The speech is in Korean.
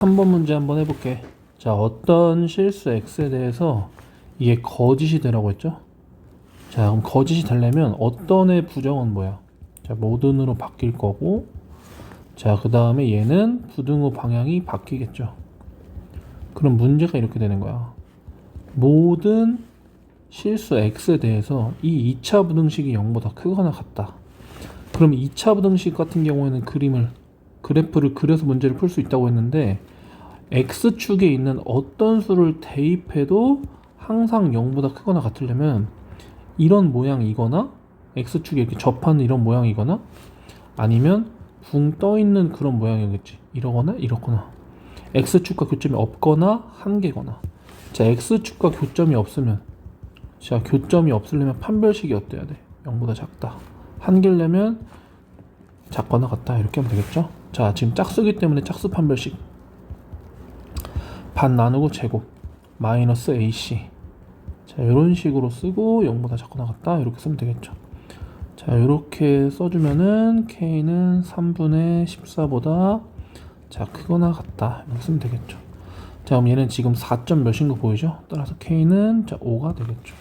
3번 문제 한번 해볼게. 자, 어떤 실수 x에 대해서 이게 거짓이 되라고 했죠? 자, 그럼 거짓이 되려면 어떤의 부정은 뭐야? 자, 모든으로 바뀔 거고, 자, 그 다음에 얘는 부등호 방향이 바뀌겠죠. 그럼 문제가 이렇게 되는 거야. 모든 실수 x에 대해서 이 2차 부등식이 0보다 크거나 같다. 그럼 2차 부등식 같은 경우에는 그림을 그래프를 그려서 문제를 풀 수 있다고 했는데 x축에 있는 어떤 수를 대입해도 항상 0보다 크거나 같으려면 이런 모양이거나 x축에 이렇게 접하는 이런 모양이거나 아니면 붕 떠 있는 그런 모양이겠지. 이러거나 이러거나. X축과 교점이 없거나 한 개거나. 자 x축과 교점이 없으면 자 교점이 없으려면 판별식이 어때야 돼? 0보다 작다. 한 개려면 작거나 같다 이렇게 하면 되겠죠? 자 지금 짝수기 때문에 짝수 판별식. 반 나누고 제곱. 마이너스 ac 자 이런 식으로 쓰고 0보다 작거나 같다 이렇게 쓰면 되겠죠? 자 이렇게 써주면은 k는 3분의 14보다 자 크거나 같다. 이렇게 쓰면 되겠죠? 자 그럼 얘는 지금 4점 몇인 거 보이죠? 따라서 k는 자 5가 되겠죠